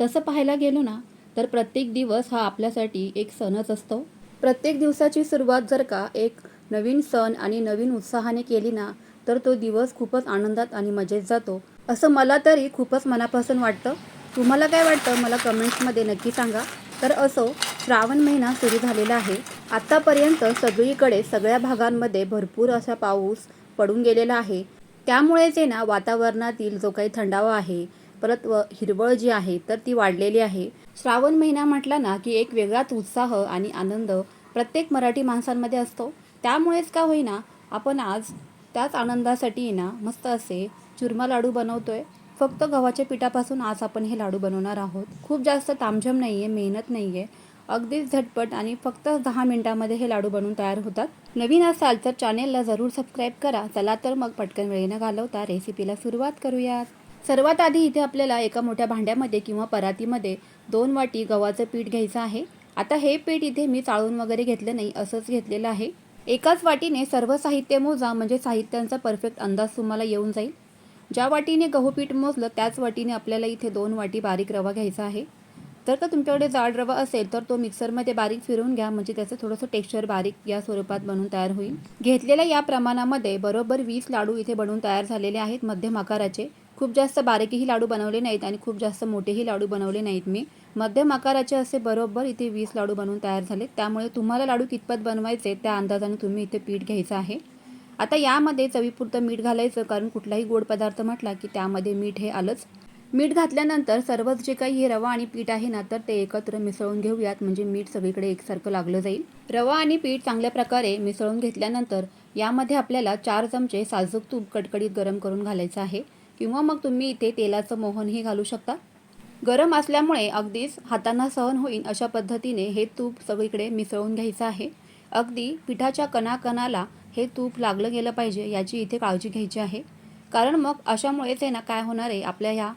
तसं पाहायला गेलो ना तर प्रत्येक दिवस हा आपल्यासाठी एक सणच असतो. प्रत्येक दिवसाची सुरुवात जर का एक नवीन सण आणि नवीन उत्साहाने केली ना तर तो दिवस खूपच आनंदात आणि मजेत जातो. असं मला तरी खूपच मनापासून वाटतं. तुम्हाला काय वाटतं? मला कमेंट्समध्ये नक्की सांगा. तर असो श्रावण महिना सुरू झालेला आहे. आत्तापर्यंत सगळीकडे सगळ्या भागांमध्ये भरपूर असा पाऊस पडून गेलेला आहे. त्यामुळेच आहे ना वातावरणातील जो काही थंडावा आहे परत व हिरवळ जी आहे तर ती वाढलेली आहे. श्रावण महिना म्हटला ना की एक वेगळाच उत्साह आणि आनंद प्रत्येक मराठी माणसांमध्ये असतो. त्यामुळेच का होईना आपण आज त्याच आनंदासाठी ना मस्त असे चुरमा लाडू बनवतोय. फक्त गव्हाच्या पिठापासून आज आपण हे लाडू बनवणार आहोत. खूप जास्त तामझम नाही आहे मेहनत नाही आहे अगदीच झटपट आणि फक्त दहा मिनिटामध्ये हे लाडू बनवून तयार होतात. नवीन असाल तर चॅनेलला जरूर सबस्क्राईब करा. चला तर मग पटकन वेळेनं घालवता रेसिपीला सुरुवात करूयात. सर्वात आधी इथे आपल्याला एका मोठ्या भांड्यामध्ये किंवा परातीमध्ये दोन वाटी गव्हाचं पीठ घ्यायचं आहे. आता हे पीठ इथे मी चाळून वगैरे घेतलं नाही असंच घेतलेलं आहे. एकाच वाटीने सर्व साहित्य मोजा म्हणजे साहित्यांचा परफेक्ट अंदाज तुम्हाला येऊन जाईल. ज्या वाटीने गहू पीठ मोजलं त्याच वाटीने आपल्याला इथे दोन वाटी बारीक रवा घ्यायचा आहे. जर का तुमच्याकडे जाड रवा असेल तर तो मिक्सरमध्ये बारीक फिरवून घ्या म्हणजे त्याचं थोडंसं टेक्स्चर बारीक या स्वरूपात बनवून तयार होईल. घेतलेल्या या प्रमाणामध्ये बरोबर वीस लाडू इथे बनवून तयार झालेले आहेत मध्यम आकाराचे. खूप जास्त बारीकही लाडू बनवले नाहीत आणि खूप जास्त मोठेही लाडू बनवले नाहीत मी. मध्यम आकाराचे असे बरोबर इथे वीस लाडू बनवून तयार झाले त्यामुळे तुम्हाला लाडू कितपत बनवायचे त्या अंदाजाने तुम्ही इथे पीठ घ्यायचं आहे. आता यामध्ये चवीपुरतं मीठ घालायचं कारण कुठलाही गोड पदार्थ म्हटला की त्यामध्ये मीठ हे आलंच. मीठ घातल्यानंतर सर्वच जे काही हे रवा आणि पीठ आहे ना तर ते एकत्र मिसळून घेऊयात. म्हणजे मीठ सगळीकडे एकसारखं लागलं जाईल. रवा आणि पीठ चांगल्या प्रकारे मिसळून घेतल्यानंतर यामध्ये आपल्याला चार चमचे साजूक तूप कडकडीत गरम करून घालायचं आहे. किंवा मग तुम्ही इथे तेलाचं मोहनही घालू शकता. गरम असल्यामुळे अगदीच हातांना सहन होईल अशा पद्धतीने हे तूप सगळीकडे मिसळून घ्यायचं आहे. अगदी पिठाच्या कणाकणाला हे तूप लागलं गेलं पाहिजे याची इथे काळजी घ्यायची आहे. कारण मग अशामुळेच आहे ना काय होणार आहे? आपल्या ह्या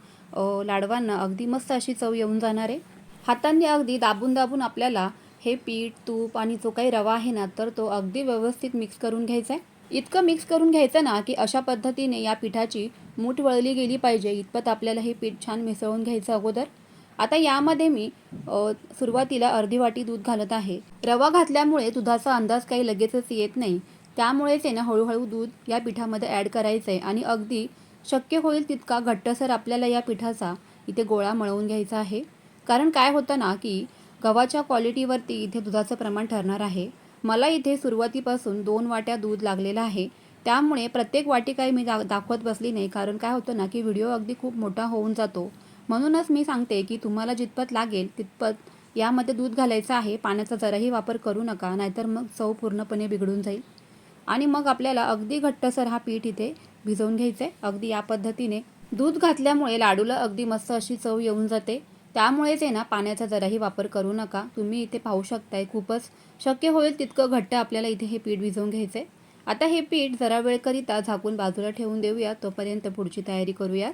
लाडवांना अगदी मस्त अशी चव येऊन जाणार आहे. हातांनी अगदी दाबून दाबून आपल्याला हे पीठ तूप आणि जो काही रवा आहे ना तर तो अगदी व्यवस्थित मिक्स करून घ्यायचा आहे. इतकं मिक्स करून घ्यायचं ना की अशा पद्धतीने या पिठाची मूठ वळली गेली पाहिजे. इतपत आपल्याला हे पीठ छान मिसळून घ्यायचं अगोदर. आता यामध्ये मी सुरुवातीला अर्धी वाटी दूध घालत आहे. रवा घातल्यामुळे दुधाचा अंदाज काही लगेचच येत नाही. त्यामुळेच आहे ना हळूहळू दूध या पिठामध्ये ॲड करायचं आहे आणि अगदी शक्य होईल तितका घट्टसर आपल्याला या पिठाचा इथे गोळा मळवून घ्यायचा आहे. कारण काय होतं ना की गव्हाच्या क्वालिटीवरती इथे दुधाचं प्रमाण ठरणार आहे. मला इथे सुरुवातीपासून दोन वाट्या दूध लागलेलं आहे. त्यामुळे प्रत्येक वाटी काही मी दा दाखवत बसली नाही. कारण काय होतं ना की व्हिडिओ अगदी खूप मोठा होऊन जातो. म्हणूनच मी सांगते की तुम्हाला जितपत लागेल तितपत यामध्ये दूध घालायचं आहे. पाण्याचा जराही वापर करू नका नाहीतर मग चव पूर्णपणे बिघडून जाईल. आणि मग आपल्याला अगदी घट्टसर हा पीठ इथे भिजवून घ्यायचं आहे अगदी या पद्धतीने दूध घातल्यामुळे लाडूला अगदी मस्त अशी चव येऊन जाते. त्यामुळेच आहे ना पाण्याचा जराही वापर करू नका. तुम्ही इथे पाहू शकताय खूपच शक्य होईल तितकं घट्ट आपल्याला इथे हे पीठ भिजवून घ्यायचं आहे आता हे पीठ जरा वेळकरिता झाकून बाजूला ठेवून देऊया. तोपर्यंत पुढची तयारी करूया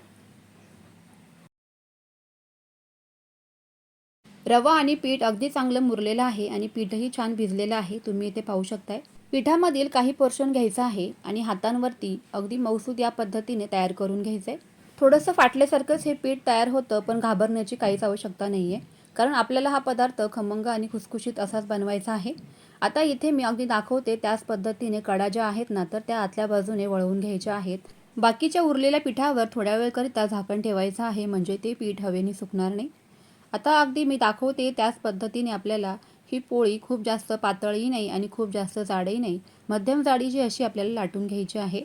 रवा आणि पीठ अगदी चांगलं मुरलेलं आहे आणि पीठही छान भिजलेलं आहे. तुम्ही इथे पाहू शकताय. पिठामधील काही पोर्शन घ्यायचं आहे आणि हातांवरती अगदी मौसूद या पद्धतीने तयार करून घ्यायचं आहे थोडंसं फाटल्यासारखंच हे पीठ तयार होतं पण घाबरण्याची काहीच आवश्यकता नाही आहे कारण आपल्याला हा पदार्थ खमंग आणि खुसखुशीत असाच बनवायचा आहे. आता इथे मी अगदी दाखवते त्याच पद्धतीने कडा ज्या आहेत ना तर त्या आतल्या बाजूने वळवून घ्यायच्या आहेत. बाकीच्या उरलेल्या पिठावर थोड्या वेळकरिता झाकण ठेवायचं आहे म्हणजे ते पीठ हवेने सुकणार नाही. आता अगदी मी दाखवते त्याच पद्धतीने आपल्याला ही पोळी खूप जास्त पातळही नाही आणि खूप जास्त जाडही नाही. मध्यम जाडी जी अशी आपल्याला लाटून घ्यायची आहे.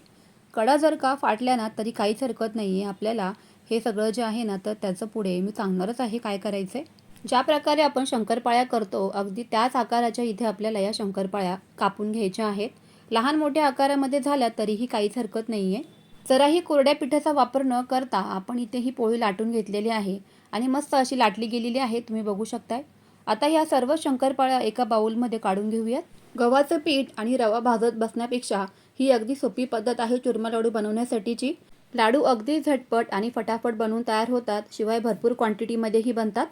कडा जर का फाटल्या ना तरी काहीच हरकत नाही आहे आपल्याला हे सगळं जे आहे ना तर त्याचं पुढे मी सांगणारच आहे काय करायचं आहे ज्या प्रकारे आपण शंकरपाळ्या करतो अगदी त्याच आकाराच्या इथे आपल्याला या शंकरपाळ्या कापून घ्यायच्या आहेत. लहान मोठ्या आकारामध्ये झाल्या तरीही काहीच हरकत नाही आहे जराही कोरड्या पिठाचा वापर न करता आपण इथे ही पोळी लाटून घेतलेली आहे. आणि मस्त अशी लाटली गेलेली आहे तुम्ही बघू शकताय. आता या सर्व शंकरपाळ्या एका बाउलमध्ये काढून घेऊयात. गव्हाचं पीठ आणि रवा भाजत बसण्यापेक्षा ही अगदी सोपी पद्धत आहे चुरमा लाडू बनवण्यासाठीची. लाडू अगदी झटपट आणि फटाफट बनवून तयार होतात शिवाय भरपूर क्वांटिटीमध्येही बनतात.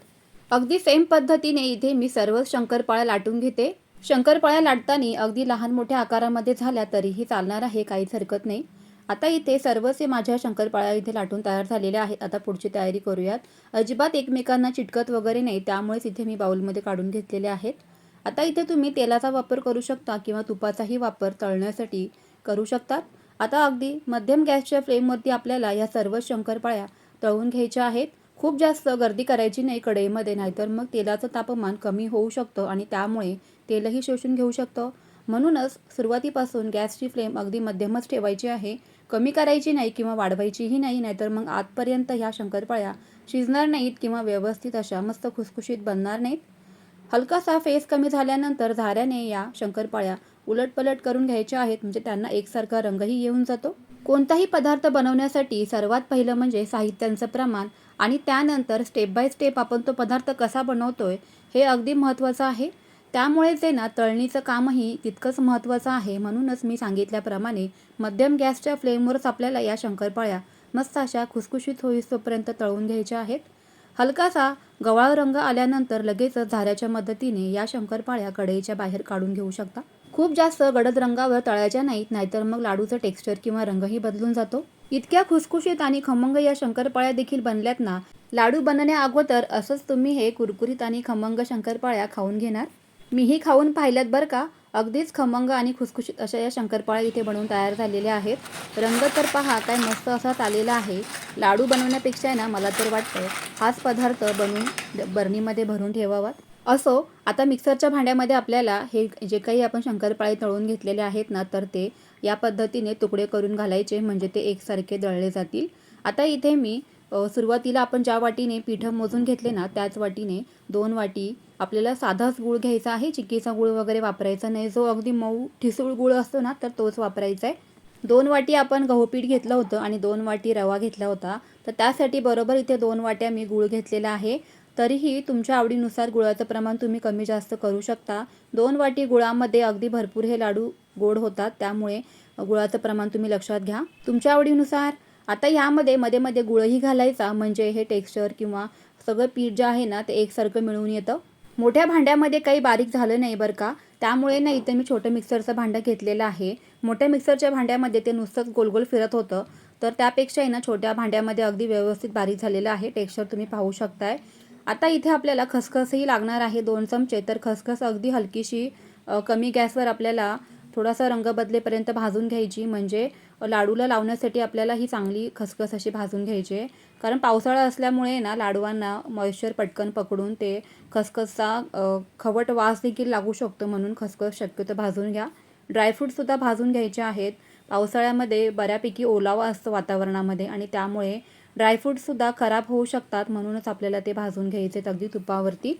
अगदी सेम पद्धतीने इथे मी सर्व शंकरपाळ्या लाटून घेते. शंकरपाळ्या लाटताना अगदी लहान मोठ्या आकारामध्ये झाल्या तरीही चालणार आहे काहीच हरकत नाही. आता इथे सर्वच हे माझ्या शंकरपाळ्या इथे लाटून तयार झालेल्या आहेत. आता पुढची तयारी करूयात. अजिबात एकमेकांना चिटकत वगैरे नाही त्यामुळेच इथे मी बाउलमध्ये काढून घेतलेले आहेत. आता इथे तुम्ही तेलाचा वापर करू शकता किंवा तुपाचाही वापर तळण्यासाठी करू शकतात. आता अगदी मध्यम गॅसच्या फ्लेमवरती आपल्याला या सर्व शंकरपाळ्या तळून घ्यायच्या आहेत. खूप जास्त गर्दी करायची नाही कढईमध्ये नाहीतर मग तेलाचं तापमान कमी होऊ शकतं आणि त्यामुळे तेलही शोषून घेऊ शकतं. म्हणूनच सुरुवातीपासून गॅसची फ्लेम अगदी मध्यमच ठेवायची आहे. कमी करायची नाही किंवा वाढवायचीही नाही नाहीतर मग आतपर्यंत ह्या शंकरपाळ्या शिजणार नाहीत किंवा व्यवस्थित अशा मस्त खुसखुशीत बनणार नाहीत. हलकासा फेस कमी झाल्यानंतर झाऱ्याने या शंकरपाळ्या उलटपलट करून घ्यायच्या आहेत. म्हणजे त्यांना एकसारखा रंगही येऊन जातो. कोणताही पदार्थ बनवण्यासाठी सर्वात पहिलं म्हणजे साहित्यांचं प्रमाण आणि त्यानंतर स्टेप बाय स्टेप आपण तो पदार्थ कसा बनवतोय हे अगदी महत्त्वाचं आहे. त्यामुळेच आहे ना तळणीचं कामही तितकंच महत्त्वाचं आहे. म्हणूनच मी सांगितल्याप्रमाणे मध्यम गॅसच्या फ्लेमवरच आपल्याला या शंकरपाळ्या मस्त अशा खुसखुशीत होईस्तोपर्यंत तळून घ्यायच्या आहेत. हलकासा गवाळ रंग आल्यानंतर लगेचच झाऱ्याच्या मदतीने या शंकरपाळ्या कढईच्या बाहेर काढून घेऊ शकता. खूप जास्त गडद रंगावर तळायच्या नाहीत नाहीतर मग लाडूचं टेक्स्चर किंवा रंगही बदलून जातो. इतक्या खुसखुशीत आणि खमंग या शंकरपाळ्या देखील बनल्यात ना लाडू बनण्या अगोदर असंच तुम्ही हे कुरकुरीत आणि खमंग शंकरपाळ्या खाऊन घेणार. मीही खाऊन पाहिल्यात बरं का अगदीच खमंग आणि खुसखुशीत अशा या शंकरपाळ्या इथे बनवून तयार झालेल्या आहेत. रंग तर पहा काय मस्त असाच आलेला आहे. लाडू बनवण्यापेक्षा आहे ना मला तर वाटतं हाच पदार्थ बनवून बरणीमध्ये भरून ठेवावा. असो आता मिक्सरच्या भांड्यामध्ये आपल्याला हे जे काही आपण शंकरपाळे तळून घेतलेले आहेत ना तर ते या पद्धतीने तुकडे करून घालायचे म्हणजे ते एकसारखे दळले जातील. आता इथे मी सुरुवातीला आपण ज्या वाटीने पिठं मोजून घेतले ना त्याच वाटीने दोन वाटी आपल्याला साधाच गूळ घ्यायचा आहे. चिक्कीचा गूळ वगैरे वापरायचा नाही. जो अगदी मऊ ठिसूळ गूळ असतो ना तर तोच वापरायचा आहे. दोन वाटी आपण गहूपीठ घेतलं होतं आणि दोन वाटी रवा घेतला होता. तर त्यासाठी बरोबर इथे दोन वाट्या मी गूळ घेतलेला आहे. तरीही तुमच्या आवडीनुसार गुळाचं प्रमाण तुम्ही कमी जास्त करू शकता. दोन वाटी गुळामध्ये अगदी भरपूर हे लाडू गोड होतात. त्यामुळे गुळाचं प्रमाण तुम्ही लक्षात घ्या. तुमच्या आवडीनुसार आता यामध्ये मध्ये मध्ये गुळही घालायचा म्हणजे हे टेक्स्चर किंवा सगळं पीठ जे आहे ना ते एकसारखं मिळून येतं. मोठ्या भांड्यामध्ये काही बारीक झालं नाही बरं का. त्यामुळे ना इथे मी छोटं मिक्सरचं भांडं घेतलेलं आहे. मोठ्या मिक्सरच्या भांड्यामध्ये ते नुसतंच गोलगोल फिरत होतं. तर त्यापेक्षा आहे ना छोट्या भांड्यामध्ये अगदी व्यवस्थित बारीक झालेलं आहे. टेक्स्चर तुम्ही पाहू शकताय. आता इथे आपल्याला खसखसही लागणार आहे दोन चमचे. तर खसखस अगदी हलकीशी कमी गॅसवर आपल्याला थोडासा रंग बदलेपर्यंत भाजून घ्यायची. म्हणजे लाडूला लावण्यासाठी आपल्याला ही चांगली खसखस अशी भाजून घ्यायची आहे. कारण पावसाळा असल्यामुळे ना लाडवांना मॉइश्चर पटकन पकडून ते खसखसचा खवट वास देखील लागू शकतो म्हणून खसखस शक्यतो भाजून घ्या. ड्रायफ्रूटसुद्धा भाजून घ्यायचे आहेत. पावसाळ्यामध्ये बऱ्यापैकी ओलावा असतो वातावरणामध्ये आणि त्यामुळे ड्रायफ्रूटसुद्धा खराब होऊ शकतात म्हणूनच आपल्याला ते भाजून घ्यायचे आहेत अगदी तुपावरती.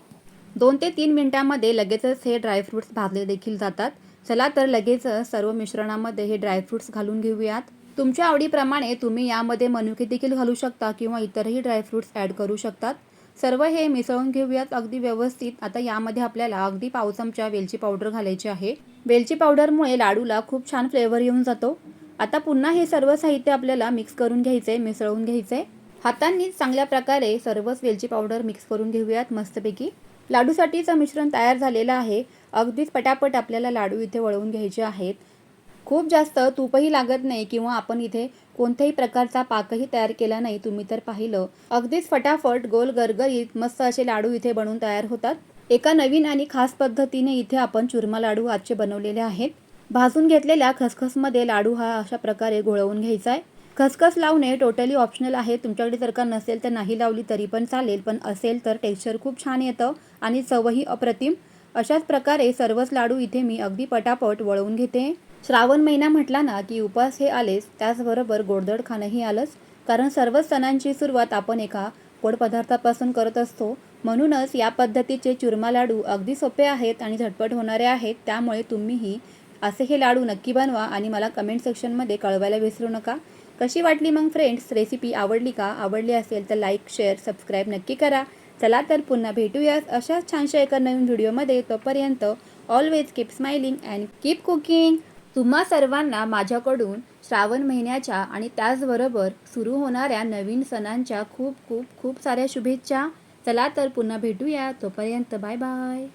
दोन ते तीन मिनिटांमध्ये लगेचच हे ड्रायफ्रूट्स भाजले देखील जातात. चला तर लगेच सर्व मिश्रणामध्ये हे ड्रायफ्रूट्स घालून घेऊयात. तुमच्या आवडीप्रमाणे तुम्ही यामध्ये मनुके देखील घालू शकता किंवा इतरही ड्रायफ्रूट्स ॲड करू शकतात. सर्व हे मिसळून घेऊयात. अगदी व्यवस्थित. आता यामध्ये आपल्याला अगदी पाव चमचा वेलची पावडर घालायची आहे. वेलची पावडरमुळे लाडूला खूप छान फ्लेवर येऊन जातो. आता पुन्हा हे सर्व साहित्य आपल्याला मिक्स करून घ्यायचे मिसळून घ्यायचे. हातांनी चांगल्या प्रकारे सर्वच वेलची पावडर मिक्स करून घेऊयात मस्तपैकी. लाडूसाठीचं मिश्रण तयार झालेलं आहे. अगदीच पटापट आपल्याला लाडू इथे वळवून घ्यायचे आहेत. खूप जास्त तूपही लागत नाही किंवा आपण इथे कोणत्याही प्रकारचा पाकही तयार केला नाही तुम्ही तर पाहिलं. अगदीच फटाफट गोल गरगरीत मस्त असे लाडू इथे बनवून तयार होतात. एका नवीन आणि खास पद्धतीने इथे आपण चुरमा लाडू आजचे बनवलेले आहेत. भाजून घेतलेल्या खसखसमध्ये लाडू हा अशा प्रकारे घोळवून घ्यायचा आहे. खसखस लावणे टोटली ऑप्शनल आहे. तुमच्याकडे जर का नसेल तर नाही लावली तरी पण चालेल. पण असेल तर टेक्स्चर खूप छान येतं आणि चवही अप्रतिम. अशाच प्रकारे सर्वच लाडू इथे मी अगदी पटापट वळवून घेते. श्रावण महिना म्हटला ना की उपास हे आलेच त्याचबरोबर गोडधड खाणंही आलंच. कारण सर्वच सणांची सुरुवात आपण एका गोड पदार्थापासून करत असतो. म्हणूनच या पद्धतीचे चुरमा लाडू अगदी सोपे आहेत आणि झटपट होणारे आहेत. त्यामुळे तुम्हीही असे हे लाडू नक्की बनवा आणि मला कमेंट सेक्शनमध्ये कळवायला विसरू नका. कशी वाटली मग फ्रेंड्स रेसिपी आवडली का? आवडली असेल तर लाईक शेअर सबस्क्राईब नक्की करा. चला तर पुन्हा भेटूयात अशाच छानशा एका नवीन व्हिडिओमध्ये तोपर्यंत always keep smiling and keep cooking तुम्हा सर्वांना माझ्याकडून श्रावण महिन्याच्या आणि त्याचबरोबर सुरू होणाऱ्या नवीन सणांच्या खूप खूप खूप साऱ्या शुभेच्छा. चला तर पुन्हा भेटूया. तोपर्यंत बाय बाय